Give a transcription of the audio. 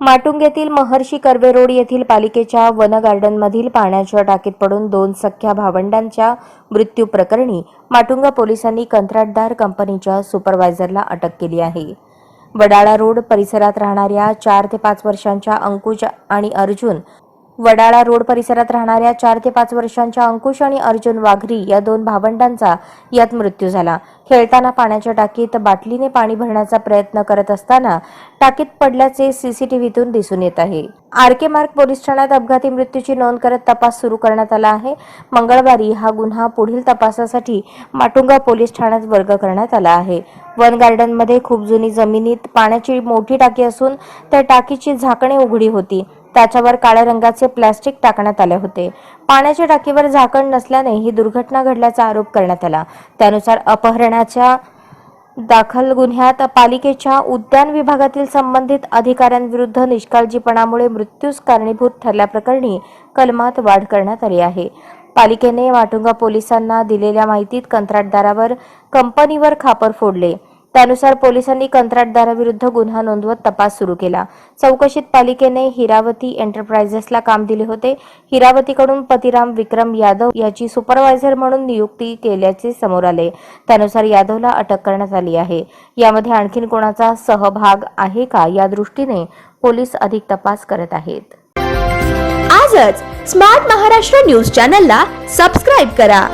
माटुंग येथील महर्षी कर्वे रोड येथील पालिकेच्या वन गार्डनमधील पाण्याच्या टाकीत पडून दोन सख्या भावंडांच्या मृत्यू प्रकरणी माटुंगा पोलिसांनी कंत्राटदार कंपनीच्या सुपरवायझरला अटक केली आहे. वडाळा रोड परिसरात राहणाऱ्या चार ते पाच वर्षांच्या अंकुश आणि अर्जुन वडाळा रोड परिसरात राहणाऱ्या चार ते पाच वर्षांच्या अंकुश आणि अर्जुन वाघरी या दोन भावंडांचा यात मृत्यू झाला. खेळताना पाण्याच्या टाकीत बाटलीने पाणी भरण्याचा प्रयत्न करत असताना टाकीत पडल्याचे सीसीटीव्हीतून दिसून येत आहे. आर के मार्ग पोलीस ठाण्यात अपघाती मृत्यूची नोंद करत तपास सुरू करण्यात आला आहे. मंगळवारी हा गुन्हा पुढील तपासासाठी माटुंगा पोलीस ठाण्यात वर्ग करण्यात आला आहे. वन गार्डनमध्ये खूप जुनी जमिनीत पाण्याची मोठी टाकी असून त्या टाकीची झाकणे उघडी होती. त्याच्यावर काळ्या रंगाचे प्लॅस्टिक टाकण्यात आले होते. पाण्याच्या टाकीवर झाकण नसल्याने ही दुर्घटना घडल्याचा आरोप करण्यात आला. त्यानुसार अपहरणाच्या दाखल गुन्ह्यात पालिकेच्या उद्यान विभागातील संबंधित अधिकाऱ्यांविरुद्ध निष्काळजीपणामुळे मृत्यूस कारणीभूत ठरल्याप्रकरणी कलमात वाढ करण्यात आली आहे. पालिकेने वाटुंगा पोलिसांना दिलेल्या माहितीत कंत्राटदारावर कंपनीवर खापर फोडले. त्यानुसार पोलिसांनी कंत्राटदाराविरुद्ध गुन्हा नोंदवत तपास सुरू केला. चौकशीत पालिकेने हिरावती एंटरप्राइजेसला काम दिले होते. हिरावतीकडून पतिराम विक्रम यादव याची सुपरवायझर म्हणून नियुक्ती केल्याचे समोर आले. त्यानुसार यादवला अटक करण्यात आली आहे. यामध्ये आणखीन कोणाचा सहभाग आहे का या दृष्टीने पोलीस अधिक तपास करत आहेत. आजच स्मार्ट महाराष्ट्र न्यूज चॅनलला सबस्क्राईब करा.